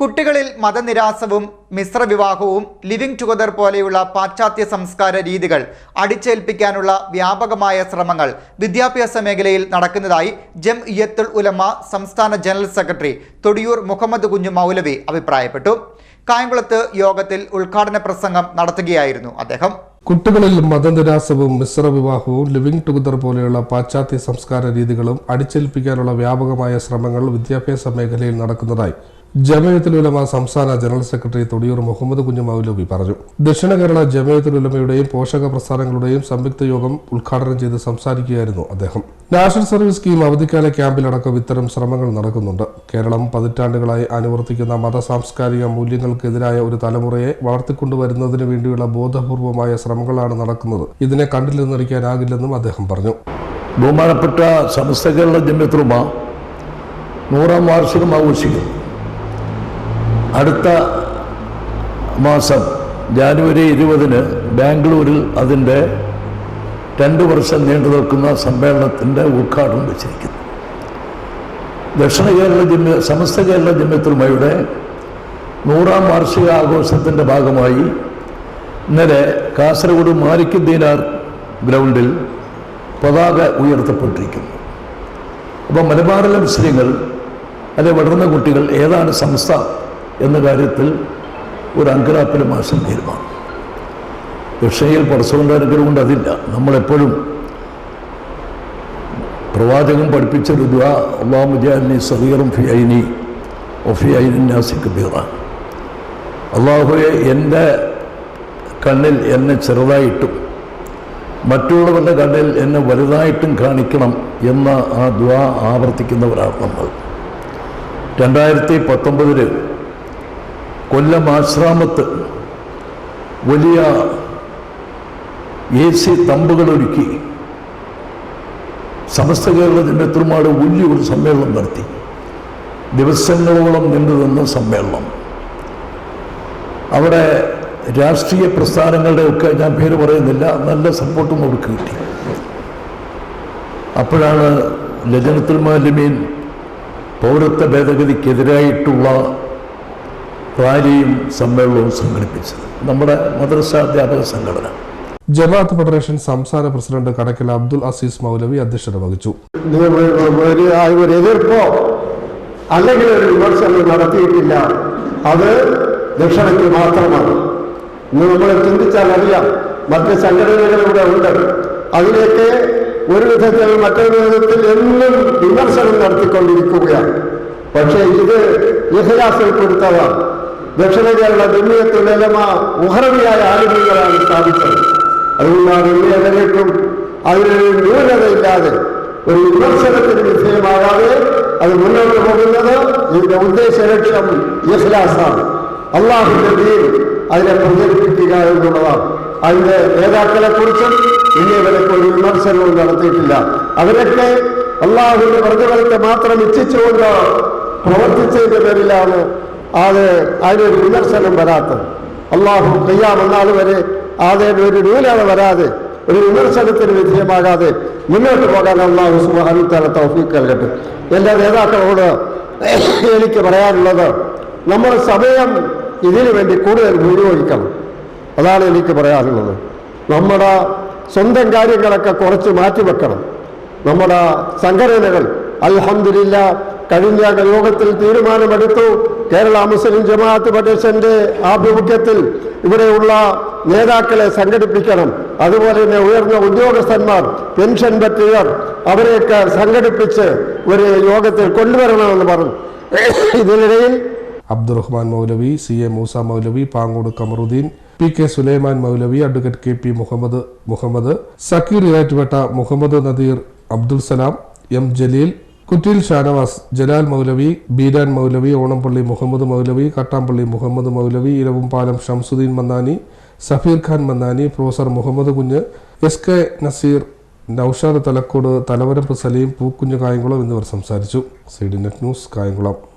കുട്ടികളിൽ മതനിരാസവും മിശ്രവിവാഹവും living together പോലെയുള്ള പാശ്ചാത്യ സംസ്കാര രീതികൾ അടിച്ചേൽപ്പിക്കാനുള്ള വ്യാപകമായ ശ്രമങ്ങൾ വിദ്യാഭ്യാസ മേഖലയിൽ നടക്കുന്നതായി ജം ഇയത്തുൽ ഉലമ സംസ്ഥാന ജനറൽ സെക്രട്ടറി തൊടിയൂർ മുഹമ്മദ് കുഞ്ഞു മൗലവി അഭിപ്രായപ്പെട്ടു. കായംകുളത്ത് യോഗത്തിൽ ഉദ്ഘാടന പ്രസംഗം നടത്തുകയായിരുന്നു അദ്ദേഹം. കുട്ടികളിൽ മതനിരാസവും മിശ്രവിവാഹവും ലിവിംഗ് ടുഗദർ പോലെയുള്ള പാശ്ചാത്യ സംസ്കാര രീതികളും അടിച്ചേൽപ്പിക്കാനുള്ള വ്യാപകമായ ശ്രമങ്ങൾ വിദ്യാഭ്യാസ മേഖലയിൽ നടക്കുന്നതായി ജമയത്തുൽ ഉലമ സംസ്ഥാന ജനറൽ സെക്രട്ടറി തൊടിയൂർ മുഹമ്മദ് കുഞ്ഞു പറഞ്ഞു. ദക്ഷിണ കേരള ജമയത്തുലുലമയുടെയും പോഷക പ്രസ്ഥാനങ്ങളുടെയും സംയുക്ത യോഗം ഉദ്ഘാടനം ചെയ്ത് സംസാരിക്കുകയായിരുന്നു അദ്ദേഹം. നാഷണൽ സർവീസ് സ്കീം അവധിക്കാല ക്യാമ്പിലടക്കം ഇത്തരം ശ്രമങ്ങൾ നടക്കുന്നുണ്ട്. കേരളം പതിറ്റാണ്ടുകളായി അനുവർത്തിക്കുന്ന മത സാംസ്കാരിക മൂല്യങ്ങൾക്കെതിരായ ഒരു തലമുറയെ വളർത്തിക്കൊണ്ടുവരുന്നതിന് വേണ്ടിയുള്ള ബോധപൂർവമായ ശ്രമങ്ങളാണ് നടക്കുന്നത്. ഇതിനെ കണ്ടില്ലെന്നറിയിക്കാനാകില്ലെന്നും അദ്ദേഹം പറഞ്ഞു. ബഹുമാനപ്പെട്ട സമസ്ത കേരള ജമ്യത്രുമ നൂറാം വാർഷികം ആഘോഷിക്കും അടുത്ത മാസം ജാനുവരി ഇരുപതിന് ബാംഗ്ലൂരിൽ അതിന്റെ രണ്ട് വർഷം നീണ്ടു നിൽക്കുന്ന സമ്മേളനത്തിന്റെ ഉദ്ഘാടനം വെച്ചിരിക്കുന്നു. ദക്ഷിണ കേരള ജമ്യ സമസ്ത കേരള ജമ്യത്രുമയുടെ നൂറാം വാർഷിക ആഘോഷത്തിന്റെ ഭാഗമായി ഇന്നലെ കാസർഗോഡ് മാലിക്കുദ്ദീനാർ ഗ്രൗണ്ടിൽ പതാക ഉയർത്തപ്പെട്ടിരിക്കുന്നു. അപ്പോൾ മലബാറിലെ മുസ്ലിങ്ങൾ അല്ലെ വളർന്ന കുട്ടികൾ ഏതാണ് സംസ്ഥ എന്ന കാര്യത്തിൽ ഒരു അങ്കലാപ്പിലും തീരുമാനം. രക്ഷയിൽ അനുഗ്രഹം കൊണ്ട് അതില്ല നമ്മളെപ്പോഴും പ്രവാചകൻ പഠിപ്പിച്ച മുജാലിനി സഹീറും ഫി ഐനി കബീറ. അള്ളാഹുയെ എന്റെ കണ്ണിൽ എന്നെ ചെറുതായിട്ടും മറ്റുള്ളവരുടെ കണ്ണിൽ എന്നെ വലുതായിട്ടും കാണിക്കണം എന്ന ആ ദ്വാ ആവർത്തിക്കുന്നവരാണ് നമ്മൾ. രണ്ടായിരത്തി പത്തൊമ്പതിൽ കൊല്ലം ആശ്രാമത്ത് വലിയ എ സി തമ്പുകളൊരുക്കി സമസ്ത കേരള ജനത്തിലുമാട് വലിയൊരു സമ്മേളനം നടത്തി. ദിവസങ്ങളോളം നീണ്ടു നിന്ന സമ്മേളനം. അവിടെ രാഷ്ട്രീയ പ്രസ്ഥാനങ്ങളുടെ ഒക്കെ ഞാൻ പേര് പറയുന്നില്ല നല്ല സപ്പോർട്ടും അവർക്ക് കിട്ടി. അപ്പോഴാണ് ലജനത്തുൽ മാലിമീൻ പൗരത്വ ഭേദഗതിക്കെതിരായിട്ടുള്ള റാലിയും സമ്മേളനവും സംഘടിപ്പിച്ചത്. നമ്മുടെ മദ്രസ അധ്യാപക സംഘടന. ജമാഅത്ത് ഫെഡറേഷൻ സംസ്ഥാന പ്രസിഡന്റ് കടക്കൽ അബ്ദുൽ അസീസ് മൗലവി അധ്യക്ഷത വഹിച്ചു. ഒരു എതിർപ്പോ അല്ലെങ്കിൽ ഒരു വിമർശനം നടത്തിയിട്ടില്ല. അത് ദക്ഷിണയ്ക്ക് മാത്രമാണ്. ഇന്ന് നമ്മൾ ചിന്തിച്ചാൽ അറിയാം മറ്റ് സംഘടനകൾ ഇവിടെ ഉണ്ട്. അതിലേക്ക് ഒരു വിധത്തിൽ മറ്റൊരു വിധത്തിൽ എന്നും വിമർശനം നടത്തിക്കൊണ്ടിരിക്കുകയാണ്. പക്ഷേ ഇത് ഇഹലാസിൽപ്പെടുത്തതാണ് ദക്ഷിണ കേരള ജമ്മിയത്തുലമ ഉഹറവിയായ ആളുകളാണ് സ്ഥാപിച്ചത് അതുകൊണ്ടാണ് ഇന്നേവരേക്കും അതിനൊരു ന്യൂനതയില്ലാതെ ഒരു വിമർശനത്തിന് വിധേയമാകാതെ അത് മുന്നോട്ട് പോകുന്നത് ഇതിന്റെ ഉദ്ദേശ ലക്ഷ്യം ഇഖ്ലാസാണ് അള്ളാഹുന്റെ ദീൻ അതിനെ പ്രചരിപ്പിക്കുക എന്നുള്ളതാണ് അതിന്റെ നേതാക്കളെ കുറിച്ചും ഇന്നേവരൊക്കെ ഒരു വിമർശനവും നടത്തിയിട്ടില്ല അവരൊക്കെ അള്ളാഹുവിന്റെ വ്രതകളത്തെ മാത്രം ഇച്ഛിച്ചുകൊണ്ട് പ്രവർത്തിച്ചതിന്റെ പേരിലാണ് അത് അതിനൊരു വിമർശനം വരാത്തത് അള്ളാഹു കയ്യാമെന്നാൾ വരെ അതിന് ഒരു ന്യൂനത വരാതെ ഒരു വിമർശനത്തിന് വിധേയമാകാതെ മുന്നോട്ട് പോകാൻ അള്ളാഹു സുബാനുത്താല തൗഫീഖ് നൽകട്ടെ. എന്റെ നേതാക്കളോട് എനിക്ക് പറയാനുള്ളത് നമ്മൾ സമയം ഇതിനു വേണ്ടി കൂടുതൽ വിനിയോഗിക്കണം അതാണ് എനിക്ക് പറയാനുള്ളത്. നമ്മുടെ സ്വന്തം കാര്യങ്ങളൊക്കെ കുറച്ച് മാറ്റിവെക്കണം. നമ്മുടെ സംഘടനകൾ അൽഹംദുലില്ല കഴിഞ്ഞ യോഗത്തിൽ തീരുമാനമെടുത്തു. കേരള മുസ്ലിം ജമാഅത്ത് ഫെഡറേഷന്റെ ആഭിമുഖ്യത്തിൽ ഇവിടെയുള്ള നേതാക്കളെ സംഘടിപ്പിക്കണം. അതുപോലെ തന്നെ ഉയർന്ന ഉദ്യോഗസ്ഥന്മാർ പെൻഷൻ പറ്റിയവർ അവരെയൊക്കെ സംഘടിപ്പിച്ച് ഒരു യോഗത്തിൽ കൊണ്ടുവരണമെന്ന് പറഞ്ഞു. ഇതിനിടയിൽ Abdurahman Maulavi C A Moosa Maulavi Pangode Kamaruddin P K Sulaiman Maulavi advocate K P Muhammad Muhammad Zakir Erattupetta Muhammad Nadeer Abdul Salam M Jaleel Kuttil Shanavas Jalal Maulavi Beeran Maulavi Onampally Muhammad Maulavi Kattampally Muhammad Maulavi Iravumpalam Shamsuddin Mannani Safeer Khan Mannani professor Muhammad Kunju S K Nazeer Naushad Thalakode Thalavarappu Saleem Pookunju Kayamkulam എന്നിവർ സംസാരിച്ചു. C net news Kayamkulam.